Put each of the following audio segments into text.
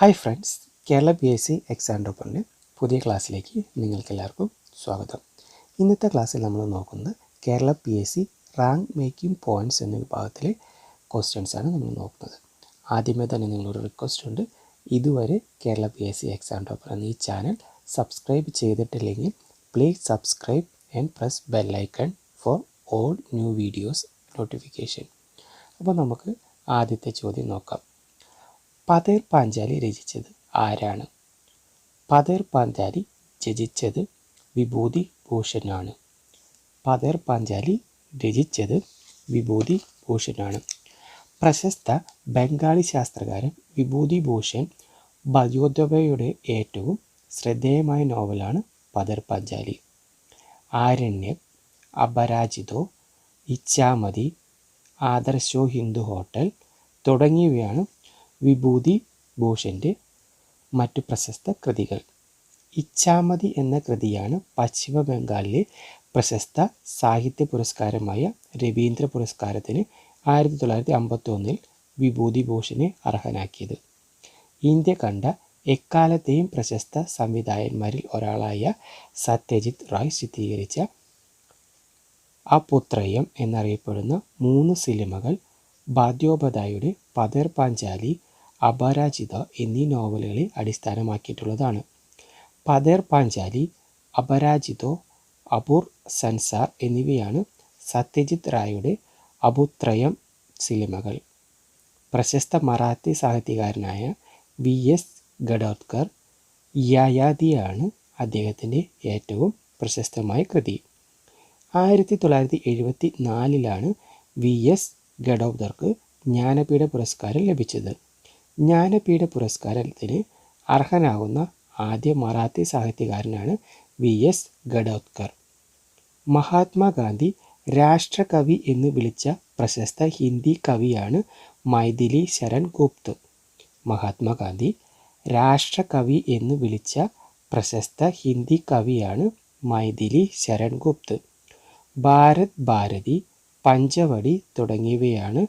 Hi friends Kerala P S C exam പുതിയ ക്ലാസ്സിലേക്ക് നിങ്ങൾക്ക് എല്ലാവർക്കും സ്വാഗതം. ഇന്നത്തെ ക്ലാസ്സിൽ നമ്മൾ നോക്കുന്നത് Kerala P S C rank making points എന്ന വിഭാഗത്തിലെ ക്വസ്റ്റ്യൻസ് ആണ് നമ്മൾ നോക്കുന്നത്. ആദ്യമേ തന്നെ നിങ്ങളൊരു റിക്വസ്റ്റ് ഉണ്ട്. ഇതുവരെ Kerala P S C exam എന്ന ഈ ചാനൽ സബ്സ്ക്രൈബ് ചെയ്തിട്ടില്ലെങ്കിൽ please subscribe and press bell icon for all new videos notification അപ്പോൾ നമുക്ക് ആദ്യത്തെ ചോദ്യം നോക്കാം. പതേർ പാഞ്ചാലി രചിച്ചത് ആരാണ്? പതേർ പാഞ്ചാലി രചിച്ചത് വിഭൂതി ഭൂഷണാണ് പതേർ പാഞ്ചാലി രചിച്ചത് വിഭൂതി ഭൂഷണാണ് പ്രശസ്ത ബംഗാളി ശാസ്ത്രകാരൻ വിഭൂതി ഭൂഷൺ ഭജോദ്വയുടെ ഏറ്റവും ശ്രദ്ധേയമായ നോവലാണ് പതർ പാഞ്ചാലി. ആരണ്യ അപരാജിതോ ഇച്ഛാമതി ആദർശോ ഹിന്ദു ഹോട്ടൽ തുടങ്ങിയവയാണ് വിഭൂതി ഭൂഷന്റെ മറ്റു പ്രശസ്ത കൃതികൾ. ഇച്ഛാമതി എന്ന കൃതിയാണ് പശ്ചിമ ബംഗാളിലെ പ്രശസ്ത സാഹിത്യ പുരസ്കാരമായ രവീന്ദ്ര പുരസ്കാരത്തിന് ആയിരത്തി തൊള്ളായിരത്തി അമ്പത്തി ഒന്നിൽ വിഭൂതി ഭൂഷനെ അർഹനാക്കിയത്. ഇന്ത്യ കണ്ട എക്കാലത്തെയും പ്രശസ്ത സംവിധായകന്മാരിൽ ഒരാളായ സത്യജിത് റായ് ചിത്രീകരിച്ച അപുത്രയം എന്നറിയപ്പെടുന്ന മൂന്ന് സിനിമകൾ ബാദ്യോപതായുടെ പതർ പാഞ്ചാലി അപരാജിത എന്നീ നോവലുകളെ അടിസ്ഥാനമാക്കിയിട്ടുള്ളതാണ്. പതേർ പാഞ്ചാലി അപരാജിതോ അപൂർ സൻസാർ എന്നിവയാണ് സത്യജിത് റായുടെ അപുത്രയം സിനിമകൾ. പ്രശസ്ത മറാത്തി സാഹിത്യകാരനായ വി എസ് ഗഡോത്കർ യായാദിയാണ് അദ്ദേഹത്തിന്റെ ഏറ്റവും പ്രശസ്തമായ കൃതി. ആയിരത്തി തൊള്ളായിരത്തി എഴുപത്തി നാലിലാണ് വി എസ് ഗഡോദർക്ക് ജ്ഞാനപീഠ പുരസ്കാരം ലഭിച്ചത്. ജ്ഞാനപീഠ പുരസ്കാരത്തിന് അർഹനാകുന്ന ആദ്യ മറാത്തി സാഹിത്യകാരനാണ് വി എസ് ഗഡോത്കർ. മഹാത്മാഗാന്ധി രാഷ്ട്രകവി എന്ന് വിളിച്ച പ്രശസ്ത ഹിന്ദി കവിയാണ് മൈഥിലി ശരൺ ഗുപ്ത് മഹാത്മാഗാന്ധി രാഷ്ട്രകവി എന്ന് വിളിച്ച പ്രശസ്ത ഹിന്ദി കവിയാണ് മൈഥിലി ശരൺ ഗുപ്ത് ഭാരത് ഭാരതി പഞ്ചവടി തുടങ്ങിയവയാണ്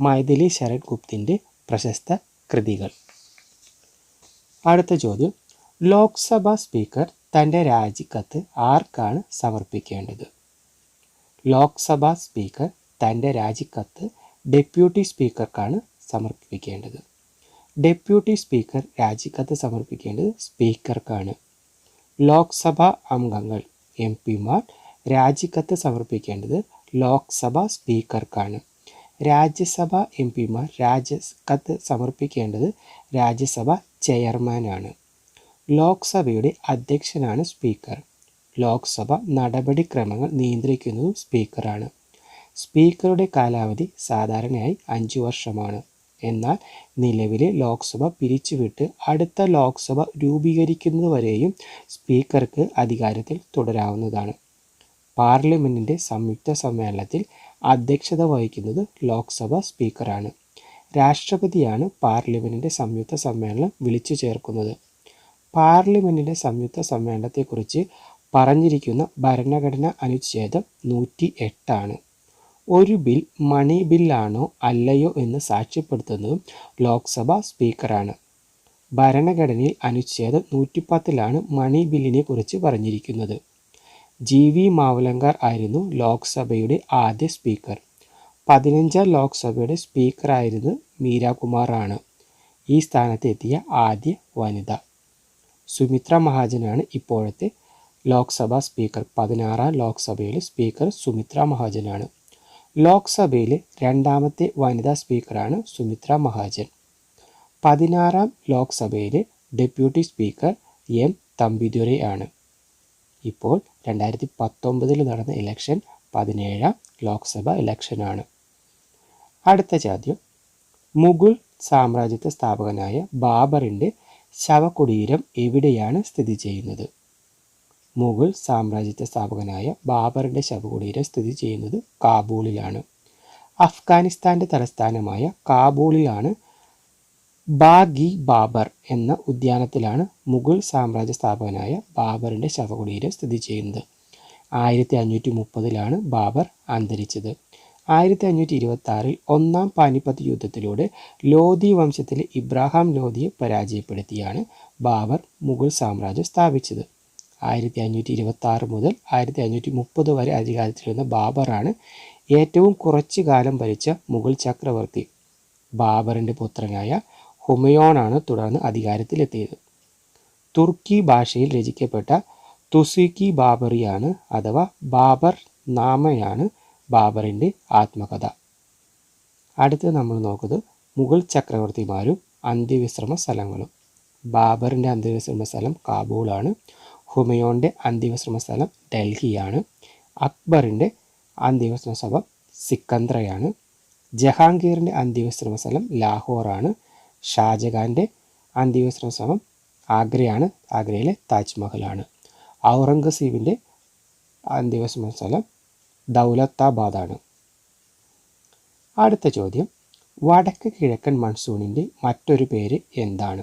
മൈഥിലി ശരൺ ഗുപ്തിന്റെ പ്രശസ്ത കൃതികൾ. അടുത്ത ചോദ്യം. ലോക്സഭാ സ്പീക്കർ തന്റെ രാജിക്കത്ത് ആർക്കാണ് സമർപ്പിക്കേണ്ടത്? ലോക്സഭാ സ്പീക്കർ തന്റെ രാജിക്കത്ത് ഡെപ്യൂട്ടി സ്പീക്കർക്കാണ് സമർപ്പിക്കേണ്ടത്. ഡെപ്യൂട്ടി സ്പീക്കർ രാജിക്കത്ത് സമർപ്പിക്കേണ്ടത് സ്പീക്കർക്കാണ്. ലോക്സഭാ അംഗങ്ങൾ എം പിമാർ രാജിക്കത്ത് സമർപ്പിക്കേണ്ടത് ലോക്സഭാ സ്പീക്കർക്കാണ്. രാജ്യസഭ എം പിമാർ രാജ്യ കത്ത് സമർപ്പിക്കേണ്ടത് രാജ്യസഭ ചെയർമാനാണ്. ലോക്സഭയുടെ അധ്യക്ഷനാണ് സ്പീക്കർ. ലോക്സഭ നടപടിക്രമങ്ങൾ നിയന്ത്രിക്കുന്നതും സ്പീക്കറാണ്. സ്പീക്കറുടെ കാലാവധി സാധാരണയായി അഞ്ചു വർഷമാണ്. എന്നാൽ നിലവിലെ ലോക്സഭ പിരിച്ചുവിട്ട് അടുത്ത ലോക്സഭ രൂപീകരിക്കുന്നതുവരെയും സ്പീക്കർക്ക് അധികാരത്തിൽ തുടരാവുന്നതാണ്. പാർലമെന്റിന്റെ സംയുക്ത സമ്മേളനത്തിൽ അധ്യക്ഷത വഹിക്കുന്നത് ലോക്സഭ സ്പീക്കറാണ്. രാഷ്ട്രപതിയാണ് പാർലമെന്റിന്റെ സംയുക്ത സമ്മേളനം വിളിച്ചു ചേർക്കുന്നത്. പാർലമെന്റിന്റെ സംയുക്ത സമ്മേളനത്തെക്കുറിച്ച് പറഞ്ഞിരിക്കുന്ന ഭരണഘടനാ അനുച്ഛേദം നൂറ്റി എട്ടാണ് ഒരു ബിൽ മണി ബില്ലാണോ അല്ലയോ എന്ന് സാക്ഷ്യപ്പെടുത്തുന്നതും ലോക്സഭ സ്പീക്കറാണ്. ഭരണഘടനയിൽ അനുച്ഛേദം നൂറ്റിപ്പത്തിലാണ് മണി ബില്ലിനെ കുറിച്ച് പറഞ്ഞിരിക്കുന്നത്. ജി വി മാവലങ്കർ ആയിരുന്നു ലോക്സഭയുടെ ആദ്യ സ്പീക്കർ. പതിനഞ്ചാം ലോക്സഭയുടെ സ്പീക്കറായിരുന്നു മീരാകുമാറാണ്. ഈ സ്ഥാനത്തെത്തിയ ആദ്യ വനിത. സുമിത്ര മഹാജനാണ് ഇപ്പോഴത്തെ ലോക്സഭാ സ്പീക്കർ. പതിനാറാം ലോക്സഭയിലെ സ്പീക്കർ സുമിത്ര മഹാജനാണ്. ലോക്സഭയിലെ രണ്ടാമത്തെ വനിതാ സ്പീക്കറാണ് സുമിത്ര മഹാജൻ. പതിനാറാം ലോക്സഭയിലെ ഡെപ്യൂട്ടി സ്പീക്കർ എം തമ്പിദുരൈ ആണ്. ഇപ്പോൾ രണ്ടായിരത്തി പത്തൊമ്പതിൽ നടന്ന ഇലക്ഷൻ പതിനേഴാം ലോക്സഭ ഇലക്ഷനാണ് അടുത്ത ചോദ്യം. മുഗൾ സാമ്രാജ്യത്തെ സ്ഥാപകനായ ബാബറിന്റെ ശവകുടീരം എവിടെയാണ് സ്ഥിതി ചെയ്യുന്നത്? മുഗൾ സാമ്രാജ്യത്തെ സ്ഥാപകനായ ബാബറിന്റെ ശവകുടീരം സ്ഥിതി ചെയ്യുന്നത് കാബൂളിലാണ്. അഫ്ഗാനിസ്ഥാന്റെ തലസ്ഥാനമായ കാബൂളിലാണ് ബാഗി ബാബർ എന്ന ഉദ്യാനത്തിലാണ് മുഗൾ സാമ്രാജ്യ സ്ഥാപകനായ ബാബറിന്റെ ശവകുടീരം സ്ഥിതി ചെയ്യുന്നത്. ആയിരത്തി അഞ്ഞൂറ്റി മുപ്പതിലാണ് ബാബർ അന്തരിച്ചത്. ആയിരത്തി അഞ്ഞൂറ്റി ഇരുപത്തി ആറിൽ ഒന്നാം പാനിപ്പത്ത് യുദ്ധത്തിലൂടെ ലോധി വംശത്തിലെ ഇബ്രാഹാം ലോധിയെ പരാജയപ്പെടുത്തിയാണ് ബാബർ മുഗൾ സാമ്രാജ്യം സ്ഥാപിച്ചത്. ആയിരത്തി അഞ്ഞൂറ്റി ഇരുപത്തി ആറ് മുതൽ ആയിരത്തി അഞ്ഞൂറ്റി മുപ്പത് വരെ അധികാരത്തിലിരുന്ന ബാബറാണ് ഏറ്റവും കുറച്ചു കാലം ഭരിച്ച മുഗൾ ചക്രവർത്തി. ബാബറിന്റെ പുത്രനായ ഹുമയോണാണ് തുടർന്ന് അധികാരത്തിലെത്തിയത്. തുർക്കി ഭാഷയിൽ രചിക്കപ്പെട്ട തുസുക്കി ബാബറിയാണ് അഥവാ ബാബർ നാമയാണ് ബാബറിന്റെ ആത്മകഥ. അടുത്ത് നമ്മൾ നോക്കുന്നത് മുഗൾ ചക്രവർത്തിമാരും അന്ത്യവിശ്രമ സ്ഥലങ്ങളും. ബാബറിന്റെ അന്ത്യവിശ്രമ സ്ഥലം കാബൂളാണ്. ഹുമയോണിന്റെ അന്ത്യവിശ്രമ സ്ഥലം ഡൽഹിയാണ്. അക്ബറിന്റെ അന്ത്യവിശ്രമ സ്ഥലം സിക്കന്ദ്രയാണ്. ജഹാംഗീറിന്റെ അന്ത്യവിശ്രമ സ്ഥലം ലാഹോറാണ്. ഷാജഹാന്റെ അന്ത്യവിശ്രമ സ്ഥലം ആഗ്രയാണ് ആഗ്രയിലെ താജ്മഹലാണ്. ഔറംഗസീബിന്റെ അന്ത്യവിശ്രമ സ്ഥലം ദൗലത്താബാദാണ് അടുത്ത ചോദ്യം വടക്ക് കിഴക്കൻ മൺസൂണിന്റെ മറ്റൊരു പേര് എന്താണ്?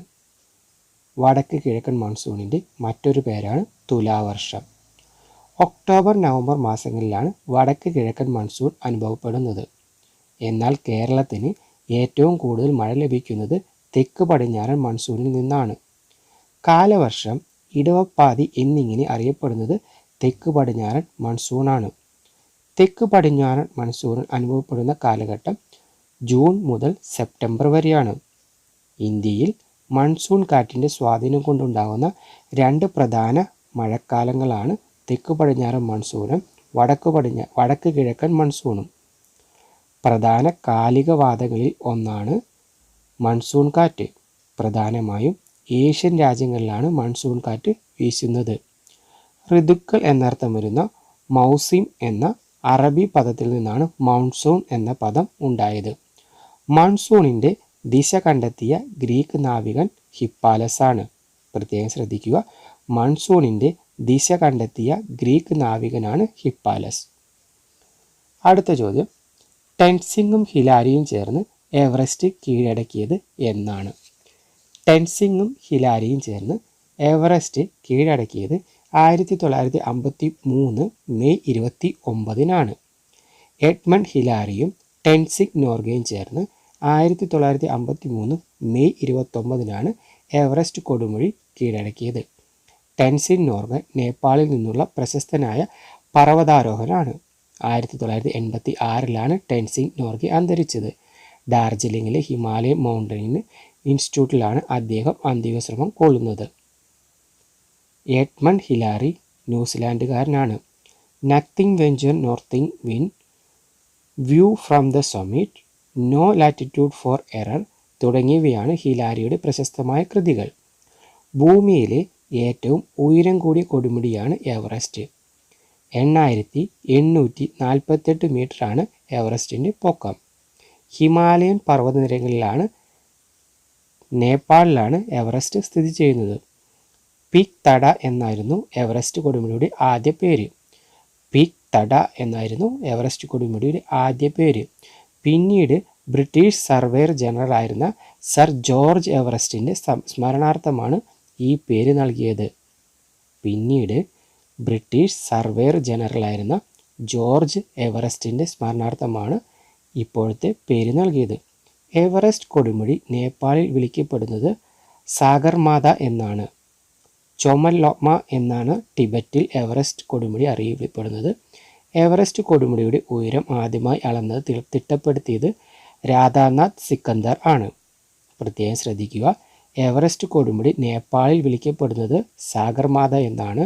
വടക്ക് കിഴക്കൻ മൺസൂണിന്റെ മറ്റൊരു പേരാണ് തുലാവർഷം. ഒക്ടോബർ നവംബർ മാസങ്ങളിലാണ് വടക്ക് കിഴക്കൻ മൺസൂൺ അനുഭവപ്പെടുന്നത്. എന്നാൽ കേരളത്തിന് ഏറ്റവും കൂടുതൽ മഴ ലഭിക്കുന്നത് തെക്ക് പടിഞ്ഞാറൻ മൺസൂണിൽ നിന്നാണ്. കാലവർഷം ഇടവപ്പാതി എന്നിങ്ങനെ അറിയപ്പെടുന്നത് തെക്ക് പടിഞ്ഞാറൻ മൺസൂണാണ്. തെക്ക് പടിഞ്ഞാറൻ മൺസൂണിൽ അനുഭവപ്പെടുന്ന കാലഘട്ടം ജൂൺ മുതൽ സെപ്റ്റംബർ വരെയാണ്. ഇന്ത്യയിൽ മൺസൂൺ കാറ്റിന്റെ സ്വാധീനം കൊണ്ടുണ്ടാകുന്ന രണ്ട് പ്രധാന മഴക്കാലങ്ങളാണ് തെക്ക് പടിഞ്ഞാറൻ മൺസൂണും വടക്ക് പടിഞ്ഞാ വടക്ക് കിഴക്കൻ മൺസൂണും. പ്രധാന കാലികവാദങ്ങളിൽ ഒന്നാണ് മൺസൂൺ കാറ്റ്. പ്രധാനമായും ഏഷ്യൻ രാജ്യങ്ങളിലാണ് മൺസൂൺ കാറ്റ് വീശുന്നത്. ഋതുക്കൾ എന്നർത്ഥം വരുന്ന മൗസിം എന്ന അറബി പദത്തിൽ നിന്നാണ് മൗൺസൂൺ എന്ന പദം ഉണ്ടായത്. മൺസൂണിന്റെ ദിശ കണ്ടെത്തിയ ഗ്രീക്ക് നാവികൻ ഹിപ്പാലസ് ആണ്. പ്രത്യേകം ശ്രദ്ധിക്കുക മൺസൂണിന്റെ ദിശ കണ്ടെത്തിയ ഗ്രീക്ക് നാവികനാണ് ഹിപ്പാലസ്. അടുത്ത ചോദ്യം ടെൻസിങ്ങും ഹിലാരിയും ചേർന്ന് എവറസ്റ്റ് കീഴടക്കിയത് എന്നാണ്. ടെൻസിങ്ങും ഹിലാരിയും ചേർന്ന് എവറസ്റ്റ് കീഴടക്കിയത് ആയിരത്തി തൊള്ളായിരത്തി അമ്പത്തി മൂന്ന് മെയ് ഇരുപത്തി ഒമ്പതിനാണ് എഡ്മണ്ട് ഹിലാരിയും ടെൻസിങ് നോർഗയും ചേർന്ന് ആയിരത്തി തൊള്ളായിരത്തി അമ്പത്തി മൂന്ന് മെയ് ഇരുപത്തൊമ്പതിനാണ് എവറസ്റ്റ് കൊടുമുടി കീഴടക്കിയത്. ടെൻസിൻ നോർഗൻ നേപ്പാളിൽ നിന്നുള്ള പ്രശസ്തനായ പർവതാരോഹനാണ്. ആയിരത്തി തൊള്ളായിരത്തി എൺപത്തി ആറിലാണ് ടെൻസിങ് നോർഗെ അന്തരിച്ചത്. ഡാർജിലിംഗിലെ ഹിമാലയൻ മൗണ്ടനിന് ഇൻസ്റ്റിറ്റ്യൂട്ടിലാണ് അദ്ദേഹം അന്തിമശ്രമം കൊള്ളുന്നത്. Edmund Hillary ന്യൂസിലാൻഡുകാരനാണ്. Nothing venture nothing win view from the summit no latitude for error തുടങ്ങിയവയാണ് ഹിലാരിയുടെ പ്രശസ്തമായ കൃതികൾ. ഭൂമിയിലെ ഏറ്റവും ഉയരം കൂടിയ കൊടുമുടിയാണ് എവറസ്റ്റ്. എണ്ണായിരത്തി എണ്ണൂറ്റി നാൽപ്പത്തെട്ട് മീറ്ററാണ് എവറസ്റ്റിന്റെ പൊക്കം. ഹിമാലയൻ പർവതനിരകളിലാണ് നേപ്പാളിലാണ് എവറസ്റ്റ് സ്ഥിതി ചെയ്യുന്നത്. പിക് തട എന്നായിരുന്നു എവറസ്റ്റ് കൊടുമുടിയുടെ ആദ്യ പേര്. പിക് തട എന്നായിരുന്നു എവറസ്റ്റ് കൊടുമുടിയുടെ ആദ്യ പേര്. പിന്നീട് ബ്രിട്ടീഷ് സർവേയർ ജനറൽ ആയിരുന്ന സർ ജോർജ് എവറസ്റ്റിന്റെ സ്മരണാർത്ഥമാണ് ഈ പേര് നൽകിയത്. പിന്നീട് ബ്രിട്ടീഷ് സർവേയർ ജനറൽ ആയിരുന്ന ജോർജ് എവറസ്റ്റിന്റെ സ്മരണാർത്ഥമാണ് ഇപ്പോഴത്തെ പേര് നൽകിയത്. എവറസ്റ്റ് കൊടുമുടി നേപ്പാളിൽ വിളിക്കപ്പെടുന്നത് സാഗർമാത എന്നാണ്. ചൊമലോമ എന്നാണ് ടിബറ്റിൽ എവറസ്റ്റ് കൊടുമുടി അറിയപ്പെടുന്നത്. എവറസ്റ്റ് കൊടുമുടിയുടെ ഉയരം ആദ്യമായി അളന്നത് തിട്ടപ്പെടുത്തിയത് രാധാനാഥ് സിക്കന്ദർ ആണ്. പ്രത്യേകം ശ്രദ്ധിക്കുക എവറസ്റ്റ് കൊടുമുടി നേപ്പാളിൽ വിളിക്കപ്പെടുന്നത് സാഗർമാത എന്നാണ്.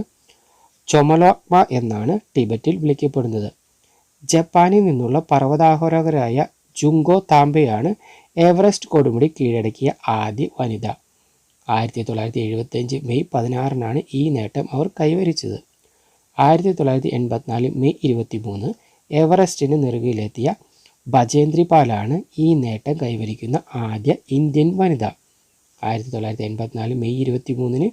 ചൊമലോമ എന്നാണ് ടിബറ്റിൽ വിളിക്കപ്പെടുന്നത്. ജപ്പാനിൽ നിന്നുള്ള പർവതാരോഹകരായ ജുങ്കോ താമ്പയാണ് എവറസ്റ്റ് കൊടുമുടി കീഴടക്കിയ ആദ്യ വനിത. ആയിരത്തി തൊള്ളായിരത്തി എഴുപത്തഞ്ച് മെയ് പതിനാറിനാണ് ഈ നേട്ടം അവർ കൈവരിച്ചത്. ആയിരത്തി തൊള്ളായിരത്തി എൺപത്തിനാല് മെയ് ഇരുപത്തി മൂന്ന് എവറസ്റ്റിന് നെറുകയിലെത്തിയ ബജേന്ദ്രിപാലാണ് ഈ നേട്ടം കൈവരിക്കുന്ന ആദ്യ ഇന്ത്യൻ വനിത. ആയിരത്തി തൊള്ളായിരത്തി എൺപത്തിനാല് മെയ് ഇരുപത്തി മൂന്നിന്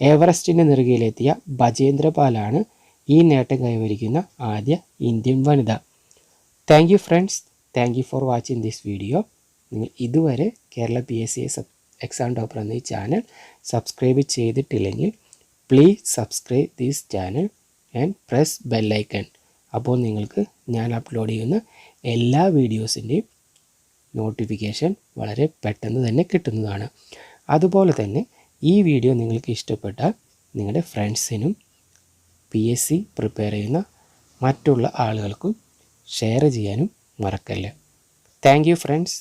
എവറസ്റ്റിന്റെ നെറുകയിലെത്തിയ ഭജേന്ദ്ര പാലാണ് ഈ നേട്ടം കൈവരിക്കുന്ന ആദ്യ Indian Vanitha. Thank you friends thank you for watching this video നിങ്ങൾ ഇതുവരെ Kerala P S C sub exam topper എന്ന ഈ ചാനൽ സബ്സ്ക്രൈബ് ചെയ്തിട്ടില്ലെങ്കിൽ please subscribe this channel and press bell icon അപ്പോൾ നിങ്ങൾക്ക് ഞാൻ അപ്ലോഡ് ചെയ്യുന്ന എല്ലാ വീഡിയോസിന്റെയും നോട്ടിഫിക്കേഷൻ വളരെ പെട്ടെന്ന് തന്നെ കിട്ടുന്നതാണ്. അതുപോലെ തന്നെ ഈ വീഡിയോ നിങ്ങൾക്ക് ഇഷ്ടപ്പെട്ട നിങ്ങളുടെ ഫ്രണ്ട്സിനും പി എസ് സി പ്രിപ്പയർ ചെയ്യുന്ന മറ്റുള്ള ആളുകൾക്കും ഷെയർ ചെയ്യാനും മറക്കല്ല. Thank you friends